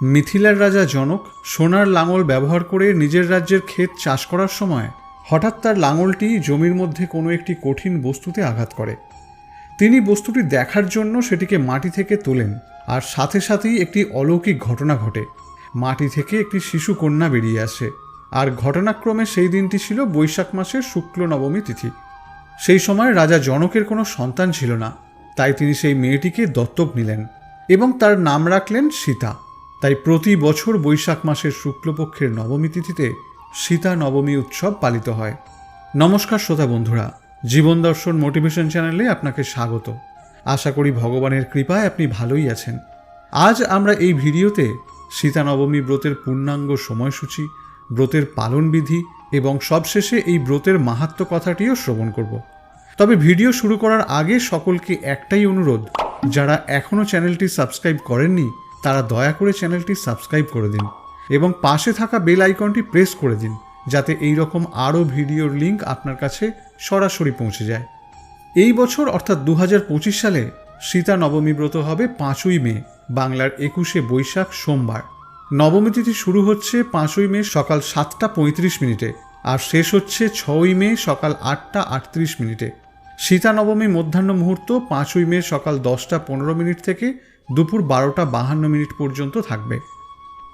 মিথিলার রাজা জনক সোনার লাঙল ব্যবহার করে নিজের রাজ্যের ক্ষেত চাষ করার সময় হঠাৎ তার লাঙলটি জমির মধ্যে কোনো একটি কঠিন বস্তুতে আঘাত করে। তিনি বস্তুটি দেখার জন্য সেটিকে মাটি থেকে তোলেন আর সাথে সাথেই একটি অলৌকিক ঘটনা ঘটে। মাটি থেকে একটি শিশু কন্যা বেরিয়ে আসে আর ঘটনাক্রমে সেই দিনটি ছিল বৈশাখ মাসের শুক্ল নবমী তিথি। সেই সময় রাজা জনকের কোনো সন্তান ছিল না, তাই তিনি সেই মেয়েটিকে দত্তক নিলেন এবং তার নাম রাখলেন সীতা। তাই প্রতি বছর বৈশাখ মাসের শুক্লপক্ষের নবমী তিথিতে সীতা নবমী উৎসব পালিত হয়। নমস্কার শ্রোতা বন্ধুরা, জীবন দর্শন মোটিভেশন চ্যানেলে আপনাকে স্বাগত। আশা করি ভগবানের কৃপায় আপনি ভালোই আছেন। আজ আমরা এই ভিডিওতে সীতা নবমী ব্রতের পূর্ণাঙ্গ সময়সূচি, ব্রতের পালনবিধি এবং সবশেষে এই ব্রতের মাহাত্ম কথাটিও শ্রবণ করব। তবে ভিডিও শুরু করার আগে সকলকে একটাই অনুরোধ, যারা এখনও চ্যানেলটি সাবস্ক্রাইব করেননি তারা দয়া করে চ্যানেলটি সাবস্ক্রাইব করে দিন এবং পাশে থাকা বেল আইকনটি প্রেস করে দিন যাতে এই রকম আরও ভিডিওর লিঙ্ক আপনার কাছে সরাসরি পৌঁছে যায়। এই বছর অর্থাৎ দু হাজার পঁচিশ সালে সীতা নবমী ব্রত হবে পাঁচই মে, বাংলার একুশে বৈশাখ সোমবার। নবমী তিথি শুরু হচ্ছে পাঁচই মে সকাল সাতটা পঁয়ত্রিশ মিনিটে আর শেষ হচ্ছে ছয়ই মে সকাল আটটা আটত্রিশ মিনিটে। সীতা নবমী মধ্যাহ্ন মুহূর্ত পাঁচই মে সকাল দশটা পনেরো মিনিট থেকে দুপুর বারোটা বাহান্ন মিনিট পর্যন্ত থাকবে।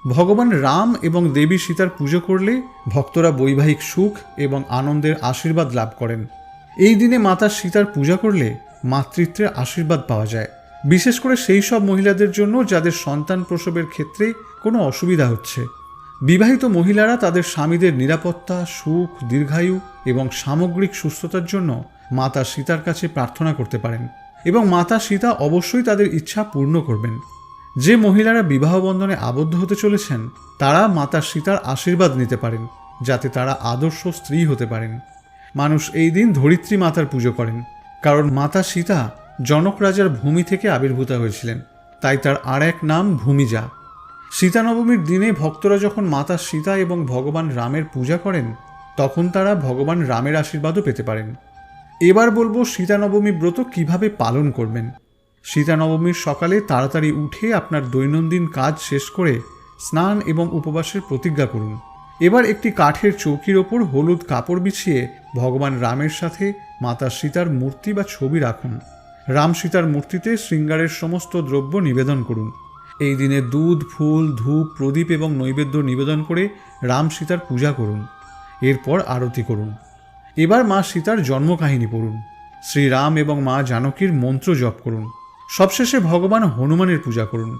ভগবান রাম এবং দেবী সীতার পুজো করলে ভক্তরা বৈবাহিক সুখ এবং আনন্দের আশীর্বাদ লাভ করেন। এই দিনে মাতা সীতার পূজা করলে মাতৃত্বের আশীর্বাদ পাওয়া যায়। বিশেষ করে সেই সব মহিলাদের জন্য যাদের সন্তান প্রসবের ক্ষেত্রে কোনো অসুবিধা হচ্ছে। বিবাহিত মহিলারা তাদের স্বামীদের নিরাপত্তা, সুখ, দীর্ঘায়ু এবং সামগ্রিক সুস্থতার জন্য মাতা সীতার কাছে প্রার্থনা করতে পারেন। এবং মাতা সীতা অবশ্যই তাদের ইচ্ছা পূর্ণ করবেন। যে মহিলারা বিবাহ বন্ধনে আবদ্ধ হতে চলেছেন, তারা মাতা সীতার আশীর্বাদ নিতে পারেন, যাতে তারা আদর্শ স্ত্রী হতে পারেন। মানুষ এই দিন ধরিত্রী মাতার পুজো করেন, কারণ মাতা সীতা জনক রাজার ভূমি থেকে আবির্ভূতা হয়েছিলেন, তাই তার আর এক নাম ভূমিজা। সীতা নবমীর দিনে ভক্তরা যখন মাতা সীতা এবং ভগবান রামের পূজা করেন, তখন তারা ভগবান রামের আশীর্বাদও পেতে পারেন। এবার বলব সীতা নবমী ব্রত কীভাবে পালন করবেন। সীতা নবমীর সকালে তাড়াতাড়ি উঠে আপনার দৈনন্দিন কাজ শেষ করে স্নান এবং উপবাসের প্রতিজ্ঞা করুন। এবার একটি কাঠের চৌকির ওপর হলুদ কাপড় বিছিয়ে ভগবান রামের সাথে মাতা সীতার মূর্তি বা ছবি রাখুন। রাম সীতার মূর্তিতে শৃঙ্গারের সমস্ত দ্রব্য নিবেদন করুন। এই দিনে দুধ, ফুল, ধূপ, প্রদীপ এবং নৈবেদ্য নিবেদন করে রাম সীতার পূজা করুন। এরপর আরতি করুন। এবার মা সীতার জন্মকাহিনী পড়ুন। শ্রীরাম এবং মা জানকীর মন্ত্র জপ করুন। সবশেষে ভগবান হনুমানের পূজা করুন।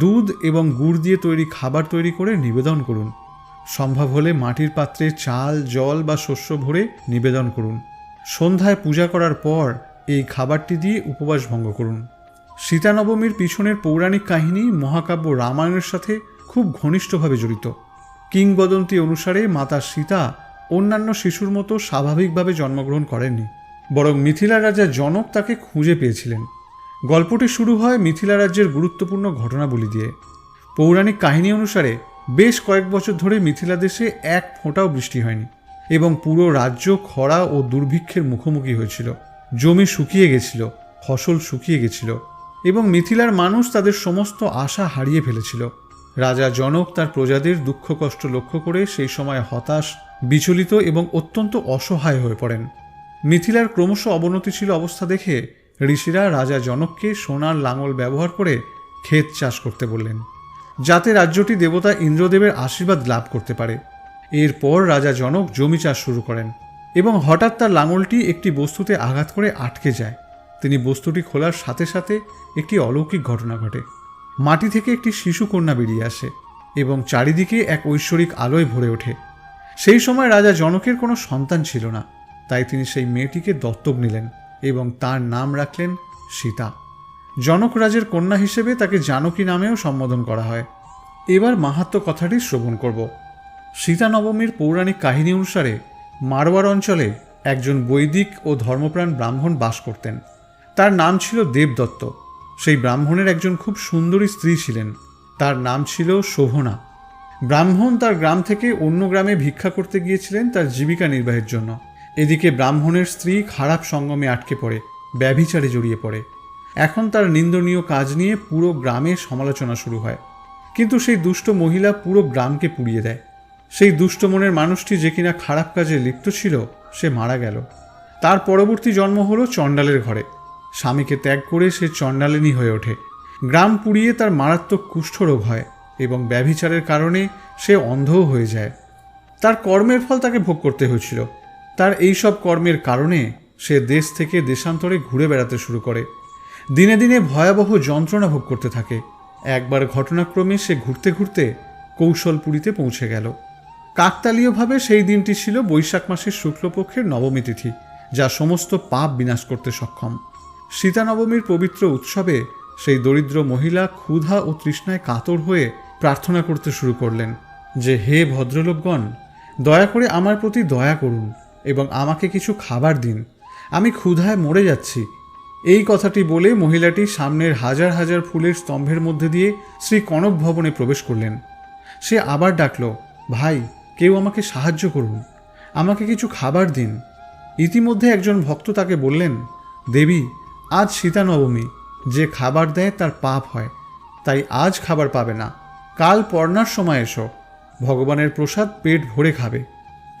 দুধ এবং গুড় দিয়ে তৈরি খাবার তৈরি করে নিবেদন করুন। সম্ভব হলে মাটির পাত্রে চাল, জল বা শস্য ভরে নিবেদন করুন। সন্ধ্যায় পূজা করার পর এই খাবারটি দিয়ে উপবাস ভঙ্গ করুন। সীতানবমীর পিছনের পৌরাণিক কাহিনী মহাকাব্য রামায়ণের সাথে খুব ঘনিষ্ঠভাবে জড়িত। কিংবদন্তি অনুসারে মাতা সীতা অন্যান্য শিশুর মতো স্বাভাবিকভাবে জন্মগ্রহণ করেননি, বরং মিথিলা রাজা জনক তাকে খুঁজে পেয়েছিলেন। গল্পটি শুরু হয় মিথিলা রাজ্যের গুরুত্বপূর্ণ ঘটনাবলী দিয়ে। পৌরাণিক কাহিনী অনুসারে বেশ কয়েক বছর ধরে মিথিলা দেশে এক ফোঁটাও বৃষ্টি হয়নি এবং পুরো রাজ্য খরা ও দুর্ভিক্ষের মুখোমুখি হয়েছিল। জমি শুকিয়ে গেছিল, ফসল শুকিয়ে গেছিল এবং মিথিলার মানুষ তাদের সমস্ত আশা হারিয়ে ফেলেছিল। রাজা জনক তার প্রজাদের দুঃখ কষ্ট লক্ষ্য করে সেই সময় হতাশ বিচলিত এবং অত্যন্ত অসহায় হয়ে পড়েন। মিথিলার ক্রমশ অবনতিশীল অবস্থা দেখে ঋষিরা রাজা জনককে সোনার লাঙল ব্যবহার করে ক্ষেত চাষ করতে বললেন, যাতে রাজ্যটি দেবতা ইন্দ্রদেবের আশীর্বাদ লাভ করতে পারে। এরপর রাজা জনক জমি চাষ শুরু করেন এবং হঠাৎ তার লাঙলটি একটি বস্তুতে আঘাত করে আটকে যায়। তিনি বস্তুটি খোলার সাথে সাথে একটি অলৌকিক ঘটনা ঘটে। মাটি থেকে একটি শিশু কন্যা বেরিয়ে আসে এবং চারিদিকে এক ঐশ্বরিক আলোয় ভরে ওঠে। সেই সময় রাজা জনকের কোনো সন্তান ছিল না, তাই তিনি সেই মেয়েটিকে দত্তক নিলেন এবং তার নাম রাখলেন সীতা। জনক রাজের কন্যা হিসেবে তাকে জানকী নামেও সম্বোধন করা হয়। এবার মাহাত্ম কথাটি শ্রবণ করব। সীতা নবমীর পৌরাণিক কাহিনী অনুসারে মারওয়ার অঞ্চলে একজন বৈদিক ও ধর্মপ্রাণ ব্রাহ্মণ বাস করতেন। তার নাম ছিল দেবদত্ত। সেই ব্রাহ্মণের একজন খুব সুন্দরী স্ত্রী ছিলেন। তার নাম ছিল শোভনা। ব্রাহ্মণ তার গ্রাম থেকে অন্য গ্রামে ভিক্ষা করতে গিয়েছিলেন তার জীবিকা নির্বাহের জন্য। এদিকে ব্রাহ্মণের স্ত্রী খারাপ সঙ্গমে আটকে পড়ে, ব্যভিচারে জড়িয়ে পড়ে। এখন তার নিন্দনীয় কাজ নিয়ে পুরো গ্রামে সমালোচনা শুরু হয়। কিন্তু সেই দুষ্ট মহিলা পুরো গ্রামকে পুড়িয়ে দেয়। সেই দুষ্ট মনের মানুষটি যে কিনা খারাপ কাজে লিপ্ত ছিল, সে মারা গেল। তার পরবর্তী জন্ম হলো চণ্ডালের ঘরে। স্বামীকে ত্যাগ করে সে চণ্ডালিনী হয়ে ওঠে। গ্রাম পুড়িয়ে তার মারাত্মক কুষ্ঠরোগ হয়। এবং ব্যভিচারের কারণে সে অন্ধও হয়ে যায়। তার কর্মের ফল তাকে ভোগ করতে হয়েছিল। তার এই সব কর্মের কারণে সে দেশ থেকে দেশান্তরে ঘুরে বেড়াতে শুরু করে। দিনে দিনে ভয়াবহ যন্ত্রণা ভোগ করতে থাকে। একবার ঘটনাক্রমে সে ঘুরতে ঘুরতে কৌশলপুরীতে পৌঁছে গেল। কাকতালীয়ভাবে সেই দিনটি ছিল বৈশাখ মাসের শুক্লপক্ষের নবমী তিথি, যা সমস্ত পাপ বিনাশ করতে সক্ষম। সীতা নবমীর পবিত্র উৎসবে সেই দরিদ্র মহিলা ক্ষুধা ও তৃষ্ণায় কাতর হয়ে প্রার্থনা করতে শুরু করলেন যে, হে ভদ্রলোকগণ, দয়া করে আমার প্রতি দয়া করুন এবং আমাকে কিছু খাবার দিন। আমি ক্ষুধায় মরে যাচ্ছি। এই কথাটি বলে মহিলাটি সামনের হাজার হাজার ফুলের স্তম্ভের মধ্যে দিয়ে শ্রী কনক ভবনে প্রবেশ করলেন। সে আবার ডাকল, ভাই, কেউ আমাকে সাহায্য করুন। আমাকে কিছু খাবার দিন। ইতিমধ্যে একজন ভক্ত তাকে বললেন, দেবী, আজ সীতা নবমী যে খাবার দেয় তার পাপ হয়, তাই আজ খাবার পাবে না। কাল পর্ণার সময় এসো। ভগবানের প্রসাদ পেট ভরে খাবে।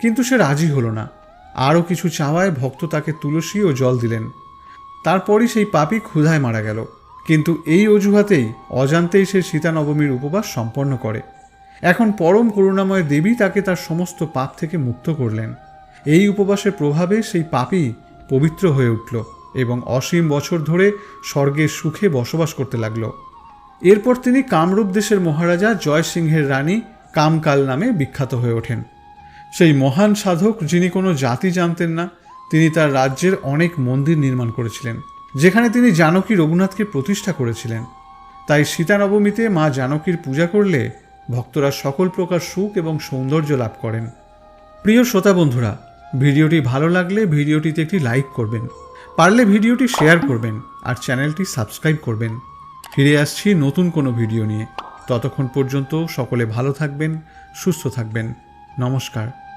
কিন্তু সে রাজি হলো না। আরও কিছু চাওয়ায় ভক্ত তাকে তুলসী ও জল দিলেন। তারপরই সেই পাপি ক্ষুধায় মারা গেল। কিন্তু এই অজুহাতেই অজান্তেই সে সীতা নবমীর উপবাস সম্পন্ন করে। এখন পরম করুণাময় দেবী তাকে তার সমস্ত পাপ থেকে মুক্ত করলেন। এই উপবাসের প্রভাবে সেই পাপই পবিত্র হয়ে উঠল এবং অসীম বছর ধরে স্বর্গের সুখে বসবাস করতে লাগল। এরপর তিনি কামরূপ দেশের মহারাজা জয় সিংহের রানী কামকাল নামে বিখ্যাত হয়ে ওঠেন। সেই মহান সাধক যিনি কোনো জাতি জানতেন না, তিনি তার রাজ্যের অনেক মন্দির নির্মাণ করেছিলেন, যেখানে তিনি জানকী রঘুনাথকে প্রতিষ্ঠা করেছিলেন। তাই সীতা নবমীতে মা জানকীর পূজা করলে ভক্তরা সকল প্রকার সুখ এবং সৌন্দর্য লাভ করেন। প্রিয় শ্রোতা বন্ধুরা, ভিডিওটি ভালো লাগলে ভিডিওটিতে একটি লাইক করবেন, পারলে ভিডিওটি শেয়ার করবেন আর চ্যানেলটি সাবস্ক্রাইব করবেন। ফিরে আসছি নতুন কোনো ভিডিও নিয়ে। ততক্ষণ পর্যন্ত সকলে ভালো থাকবেন সুস্থ থাকবেন। নমস্কার।